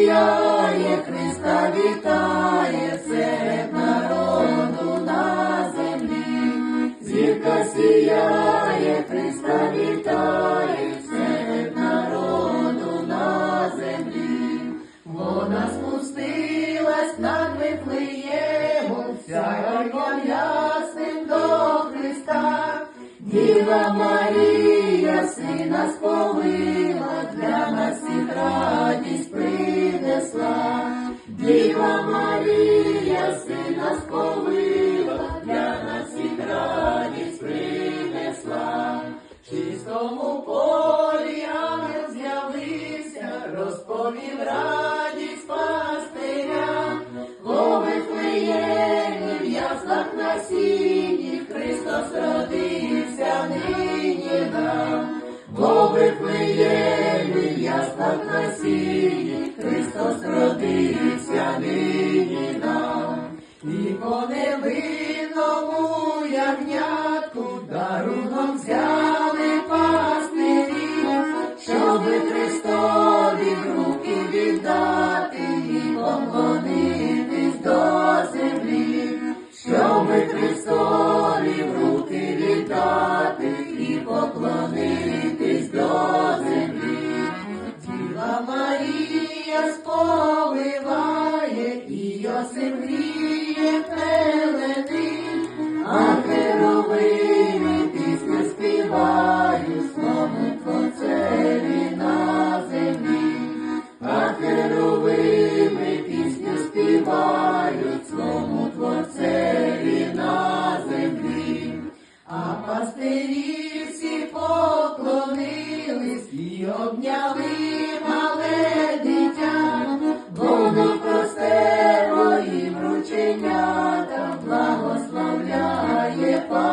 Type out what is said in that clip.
Сіяє, Христа вітає серед народу на землі, зірка сіяє, Христа вітає серед народу на землі, вона спустилась над Вифлеємом, сяйвам ясним до Христа, Діва Марія, сина сповила для нас. Діва Марія, сина сповила, для нас всіх радість принесла. В чистому полі ангел з'явився, розповів радість пастиря. О Вифлеємі, в яслах на сіні, Христос родився нині нам. О Вифлеємі, яслах на сіні, Христос родився нині нам. І по невинному ягнятку даруном взяли пастирі, щоби Христові руки віддати і поклонитись до землі, щоби Христові Марія сповиває, і гріє Bye.